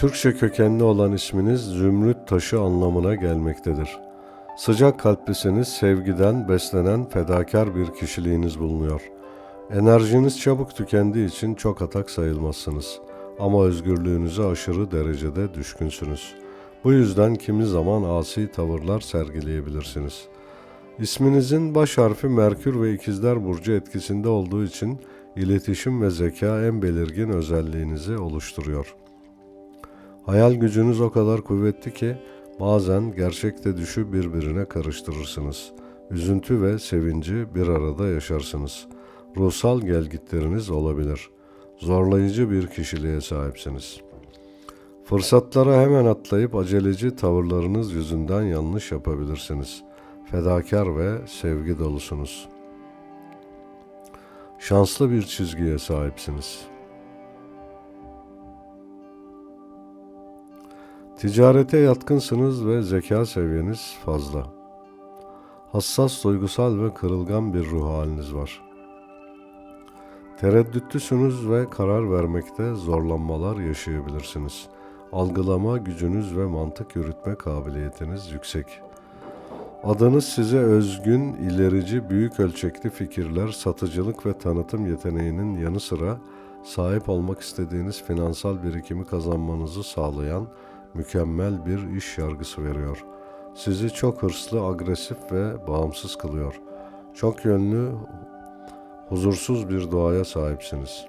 Türkçe kökenli olan isminiz zümrüt taşı anlamına gelmektedir. Sıcak kalplisiniz, sevgiden beslenen fedakar bir kişiliğiniz bulunuyor. Enerjiniz çabuk tükendiği için çok atak sayılmazsınız. Ama özgürlüğünüze aşırı derecede düşkünsünüz. Bu yüzden kimi zaman asi tavırlar sergileyebilirsiniz. İsminizin baş harfi Merkür ve İkizler Burcu etkisinde olduğu için iletişim ve zeka en belirgin özelliğinizi oluşturuyor. Hayal gücünüz o kadar kuvvetli ki bazen gerçekte düşü birbirine karıştırırsınız. Üzüntü ve sevinci bir arada yaşarsınız. Ruhsal gelgitleriniz olabilir. Zorlayıcı bir kişiliğe sahipsiniz. Fırsatlara hemen atlayıp aceleci tavırlarınız yüzünden yanlış yapabilirsiniz. Fedakar ve sevgi dolusunuz. Şanslı bir çizgiye sahipsiniz. Ticarete yatkınsınız ve zeka seviyeniz fazla. Hassas, duygusal ve kırılgan bir ruh haliniz var. Tereddütlüsünüz ve karar vermekte zorlanmalar yaşayabilirsiniz. Algılama gücünüz ve mantık yürütme kabiliyetiniz yüksek. Adınız size özgün, ilerici, büyük ölçekli fikirler, satıcılık ve tanıtım yeteneğinin yanı sıra sahip olmak istediğiniz finansal birikimi kazanmanızı sağlayan mükemmel bir iş yargısı veriyor. Sizi çok hırslı, agresif ve bağımsız kılıyor. Çok yönlü, huzursuz bir doğaya sahipsiniz.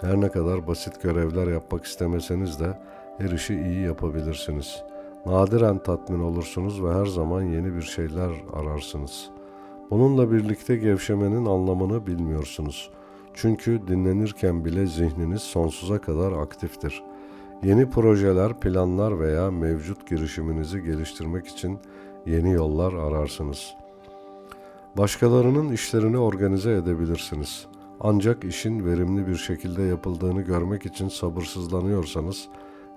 Her ne kadar basit görevler yapmak istemeseniz de her işi iyi yapabilirsiniz. Nadiren tatmin olursunuz ve her zaman yeni bir şeyler ararsınız. Bununla birlikte gevşemenin anlamını bilmiyorsunuz. Çünkü dinlenirken bile zihniniz sonsuza kadar aktiftir. Yeni projeler, planlar veya mevcut girişiminizi geliştirmek için yeni yollar ararsınız. Başkalarının işlerini organize edebilirsiniz. Ancak işin verimli bir şekilde yapıldığını görmek için sabırsızlanıyorsanız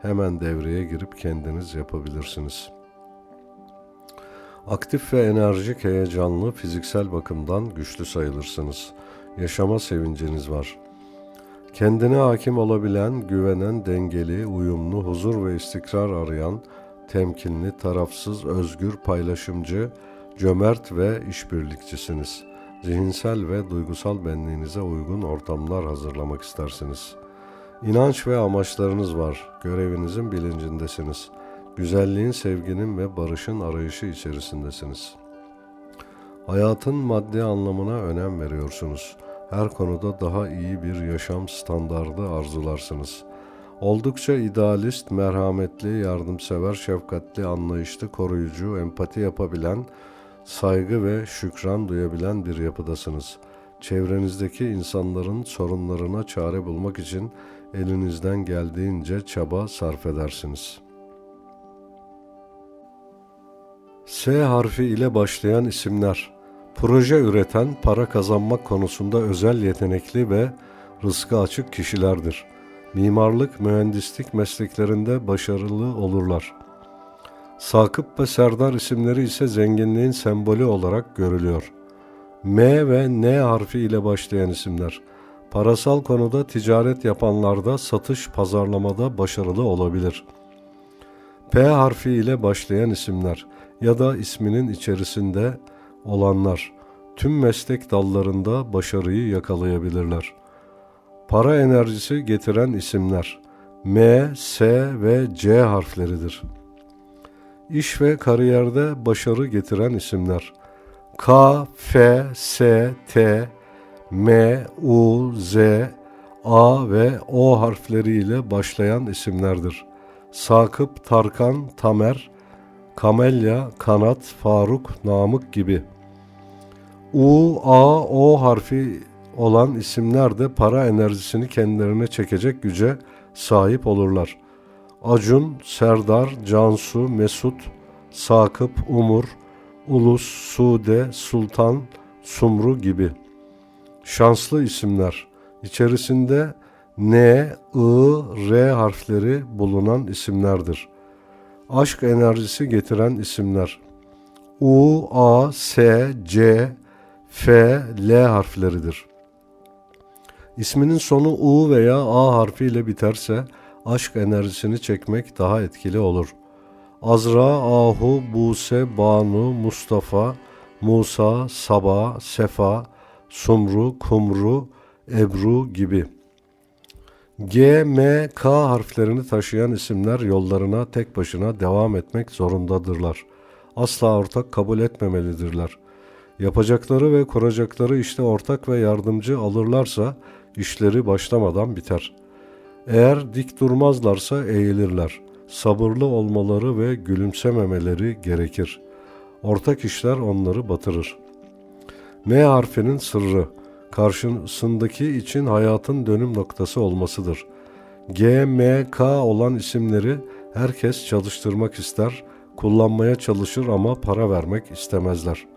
hemen devreye girip kendiniz yapabilirsiniz. Aktif ve enerjik, heyecanlı, fiziksel bakımdan güçlü sayılırsınız. Yaşama sevinciniz var. Kendine hakim olabilen, güvenen, dengeli, uyumlu, huzur ve istikrar arayan, temkinli, tarafsız, özgür, paylaşımcı, cömert ve işbirlikçisiniz. Zihinsel ve duygusal benliğinize uygun ortamlar hazırlamak istersiniz. İnanç ve amaçlarınız var. Görevinizin bilincindesiniz. Güzelliğin, sevginin ve barışın arayışı içerisindesiniz. Hayatın maddi anlamına önem veriyorsunuz. Her konuda daha iyi bir yaşam standardı arzularsınız. Oldukça idealist, merhametli, yardımsever, şefkatli, anlayışlı, koruyucu, empati yapabilen, saygı ve şükran duyabilen bir yapıdasınız. Çevrenizdeki insanların sorunlarına çare bulmak için elinizden geldiğince çaba sarf edersiniz. S harfi ile başlayan isimler Proje üreten, para kazanmak konusunda özel yetenekli ve rızkı açık kişilerdir. Mimarlık, mühendislik mesleklerinde başarılı olurlar. Sakıp ve Serdar isimleri ise zenginliğin sembolü olarak görülüyor. M ve N harfi ile başlayan isimler. Parasal konuda ticaret yapanlarda satış pazarlamada başarılı olabilir. P harfi ile başlayan isimler ya da isminin içerisinde olanlar tüm meslek dallarında başarıyı yakalayabilirler. Para enerjisi getiren isimler M, S ve C harfleridir. İş ve kariyerde başarı getiren isimler K, F, S, T, M, U, Z, A ve O harfleriyle başlayan isimlerdir. Sakıp, Tarkan, Tamer, Kamelya, Kanat, Faruk, Namık gibi. U, A, O harfi olan isimler de para enerjisini kendilerine çekecek güce sahip olurlar. Acun, Serdar, Cansu, Mesut, Sakıp, Umur, Ulus, Sude, Sultan, Sumru gibi. Şanslı isimler. İçerisinde N, I, R harfleri bulunan isimlerdir. Aşk enerjisi getiren isimler. U, A, S, C, F, L harfleridir. İsminin sonu U veya A harfiyle biterse aşk enerjisini çekmek daha etkili olur. Azra, Ahu, Buse, Banu, Mustafa, Musa, Saba, Sefa, Sumru, Kumru, Ebru gibi. G, M, K harflerini taşıyan isimler yollarına tek başına devam etmek zorundadırlar. Asla ortak kabul etmemelidirler. Yapacakları ve kuracakları işte ortak ve yardımcı alırlarsa işleri başlamadan biter. Eğer dik durmazlarsa eğilirler. Sabırlı olmaları ve gülümsememeleri gerekir. Ortak işler onları batırır. M harfinin sırrı karşısındaki için hayatın dönüm noktası olmasıdır. G, M, K olan isimleri herkes çalıştırmak ister, kullanmaya çalışır ama para vermek istemezler.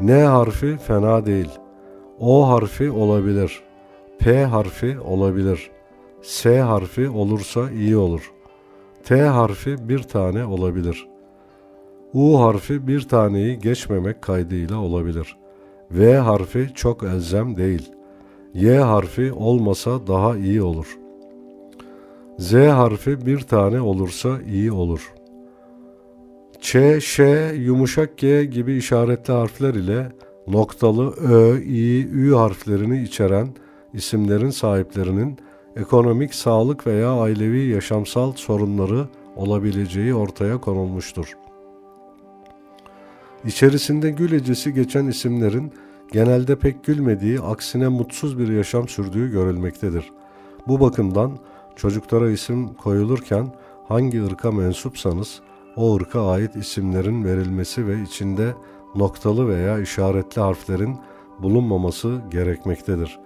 N harfi fena değil. O harfi olabilir. P harfi olabilir. S harfi olursa iyi olur. T harfi bir tane olabilir. U harfi bir taneyi geçmemek kaydıyla olabilir. V harfi çok elzem değil. Y harfi olmasa daha iyi olur. Z harfi bir tane olursa iyi olur. Ç, Ş, yumuşak G gibi işaretli harfler ile noktalı Ö, İ, Ü harflerini içeren isimlerin sahiplerinin ekonomik, sağlık veya ailevi yaşamsal sorunları olabileceği ortaya konulmuştur. İçerisinde gül ecesi geçen isimlerin genelde pek gülmediği, aksine mutsuz bir yaşam sürdüğü görülmektedir. Bu bakımdan çocuklara isim koyulurken hangi ırka mensupsanız o ırka ait isimlerin verilmesi ve içinde noktalı veya işaretli harflerin bulunmaması gerekmektedir.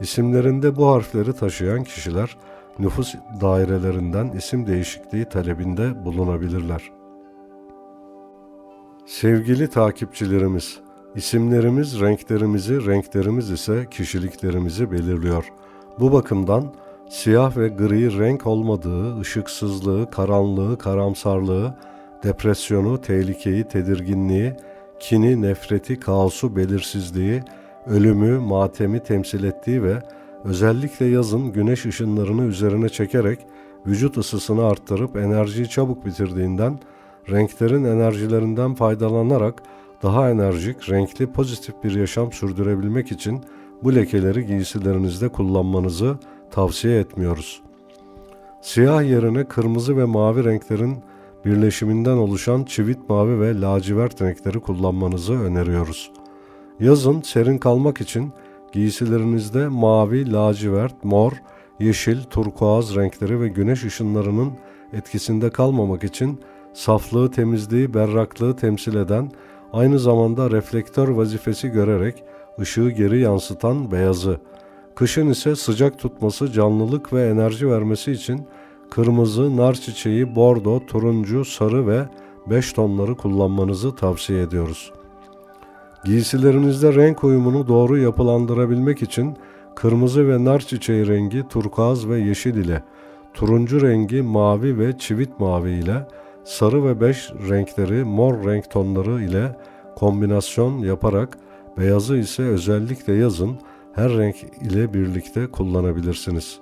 İsimlerinde bu harfleri taşıyan kişiler nüfus dairelerinden isim değişikliği talebinde bulunabilirler. Sevgili takipçilerimiz, isimlerimiz renklerimizi, renklerimiz ise kişiliklerimizi belirliyor. Bu bakımdan siyah ve gri renk olmadığı, ışıksızlığı, karanlığı, karamsarlığı, depresyonu, tehlikeyi, tedirginliği, kini, nefreti, kaosu, belirsizliği, ölümü, matemi temsil ettiği ve özellikle yazın güneş ışınlarını üzerine çekerek vücut ısısını arttırıp enerjiyi çabuk bitirdiğinden renklerin enerjilerinden faydalanarak daha enerjik, renkli, pozitif bir yaşam sürdürebilmek için bu lekeleri giysilerinizde kullanmanızı tavsiye etmiyoruz. Siyah yerine kırmızı ve mavi renklerin birleşiminden oluşan çivit mavi ve lacivert renkleri kullanmanızı öneriyoruz. Yazın serin kalmak için giysilerinizde mavi, lacivert, mor, yeşil, turkuaz renkleri ve güneş ışınlarının etkisinde kalmamak için saflığı, temizliği, berraklığı temsil eden, aynı zamanda reflektör vazifesi görerek ışığı geri yansıtan beyazı, kışın ise sıcak tutması, canlılık ve enerji vermesi için kırmızı, nar çiçeği, bordo, turuncu, sarı ve beş tonları kullanmanızı tavsiye ediyoruz. Giysilerinizde renk uyumunu doğru yapılandırabilmek için kırmızı ve nar çiçeği rengi turkuaz ve yeşil ile, turuncu rengi mavi ve çivit mavi ile, sarı ve beş renkleri mor renk tonları ile kombinasyon yaparak beyazı ise özellikle yazın her renk ile birlikte kullanabilirsiniz.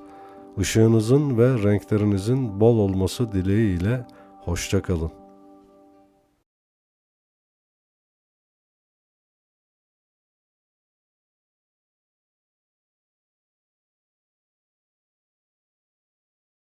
Işığınızın ve renklerinizin bol olması dileğiyle hoşçakalın.